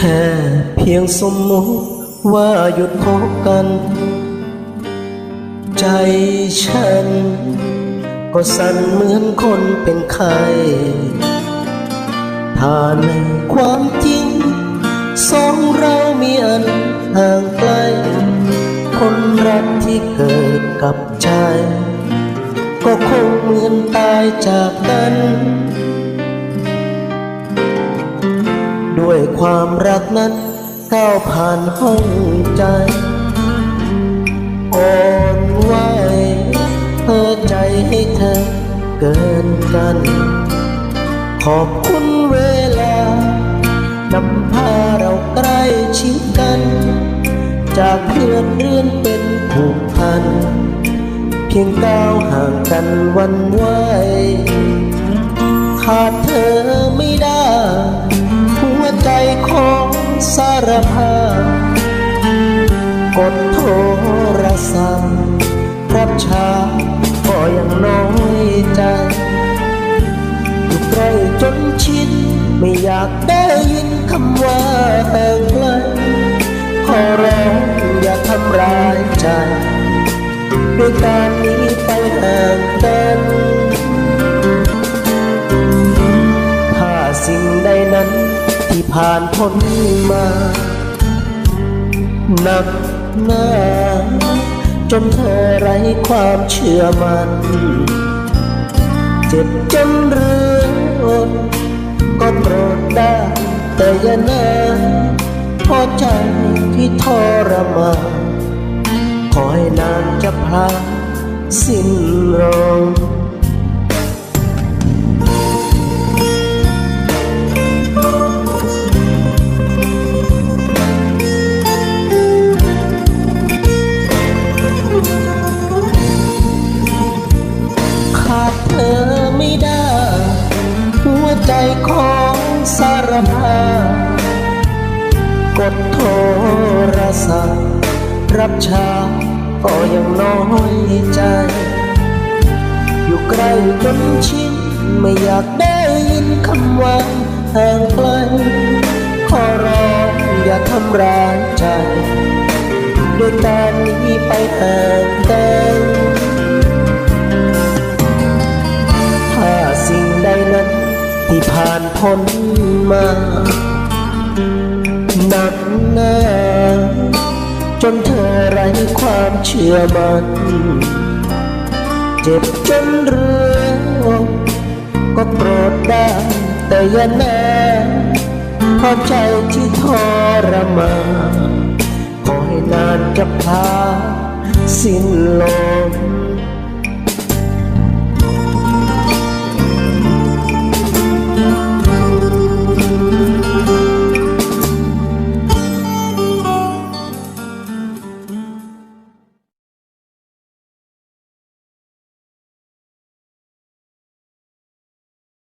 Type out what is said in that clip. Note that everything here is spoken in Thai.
แค่เพียงสมมติว่าหยุดคบกัน ใจฉัน ก็สั่นเหมือนคนเป็นไข้ถ้าในความจริง สองเรามีอันห่างไกล คนรักที่เกิดกับใจ ก็คงเหมือนตายจากกัน ด้วยความรักนั้นก้าวผ่านห้องใจอ่อนไหวเพื่อใจให้เธอเกินกัน ขอบคุณเวลานำพาเราใกล้ชิดกัน จากเพื่อนเรื่อนเป็นผูกพัน เพียงก้าวห่างกันวันวขา สารภาพกดโทรศัพท์รับช้าก็ยังน้อยใจอยู่ใกล้จนชินไม่อยากได้ยินคำว่าห่างไกลขอร้องอย่าทำร้ายใจด้วยการนี้ไปห่างกัน ผ่านพ้นมาหนักหนาจนเธอไร้ความเชื่อมัน่นเจ็บจนเรืออดก็โปรดได้แต่อย่านานพอใจที่ทรมานขอให้นานจะพลาสิ้นลม ของสารภาพกดโทรศัพท์ รับช้าก็ยังน้อยใจ อยู่ใกล้จนชินไม่อยากได้ยินคำว่าห่างไกลขอร้องอย่าทำร้ายใจ ด้วยการหนี้ไปห่างกัน ที่ผ่านพ้นมาหนักหนาจนเธอไร้ความเชื่อมัน่นเจ็บจนเรือก็โปรดได้แต่อย่านานเพราะใจที่ทรมานขอให้นานจะพาสิ้นลม